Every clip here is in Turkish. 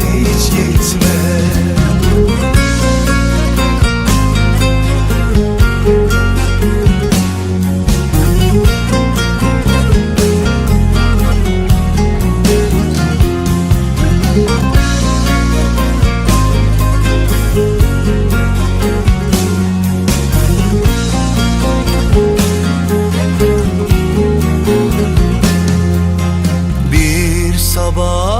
hiç gitme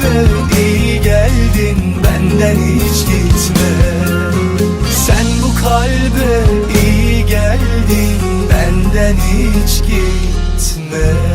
gibi iyi geldin benden hiç gitme. Sen bu kalbe iyi geldin benden hiç gitme.